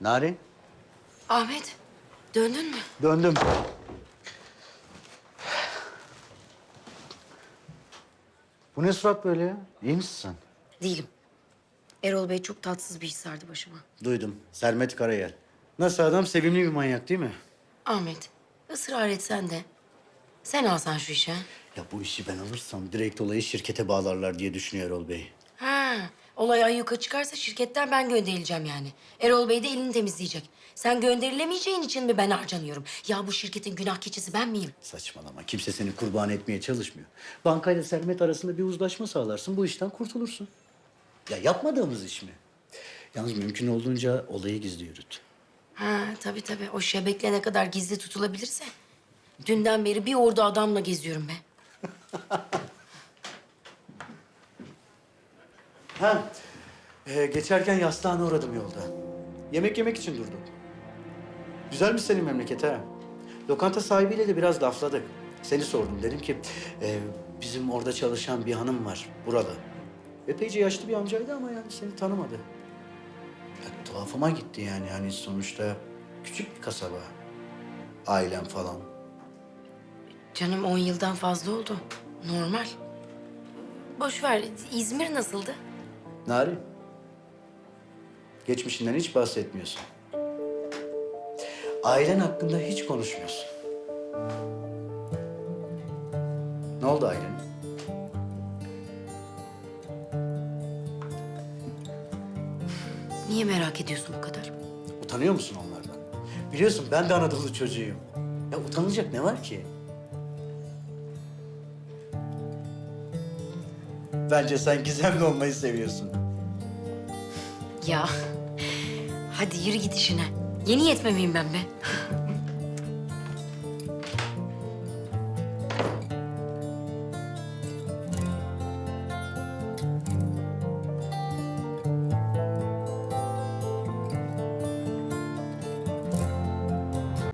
Narin, Ahmet, döndün mü? döndüm. Bu ne surat böyle ya? İyi misin sen? Değilim. Erol Bey çok tatsız bir his sardı başıma. Duydum. Sermet Karayel. Nasıl adam? Sevimli bir manyak değil mi? Ahmet, ısrar etsen de sen alsan şu işe. Ya bu işi ben alırsam direkt olayı şirkete bağlarlar diye düşünüyor Erol Bey. Olay ayyuka çıkarsa şirketten ben gönderileceğim yani. Erol Bey de elini temizleyecek. Sen gönderilemeyeceğin için mi ben harcanıyorum? Ya bu şirketin günah keçisi ben miyim? Saçmalama. Kimse seni kurban etmeye çalışmıyor. Bankayla Sermet arasında bir uzlaşma sağlarsın. Bu işten kurtulursun. Ya yapmadığımız iş mi? Yalnız mümkün olduğunca olayı gizli yürüt. Ha, tabii tabii. O şebekle ne kadar gizli tutulabilirse. Dünden beri bir ordu adamla geziyorum be. Ha, e, geçerken yastığına uğradım yolda. Yemek yemek için durdum. Güzel mi senin memleket ha? Lokanta sahibiyle de biraz lafladık. Seni sordum. Dedim ki e, bizim orada çalışan bir hanım var burada. Epeyce yaşlı bir amcaydı ama yani seni tanımadı. Ya, tuhafıma gitti yani. Hani sonuçta küçük bir kasaba. Ailem falan. Canım 10 yıldan fazla oldu. Normal. Boş ver. İzmir nasıldı? Nari, geçmişinden hiç bahsetmiyorsun. Ailen hakkında hiç konuşmuyorsun. Ne oldu ailen? Niye merak ediyorsun bu kadar? Utanıyor musun onlardan? Biliyorsun ben de Anadolu çocuğuyum. Ya utanılacak ne var ki? Bence sen gizemli olmayı seviyorsun. Ya hadi yürü git işine. Yeni yetme miyim ben be?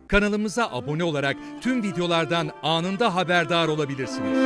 Kanalımıza abone olarak tüm videolardan anında haberdar olabilirsiniz.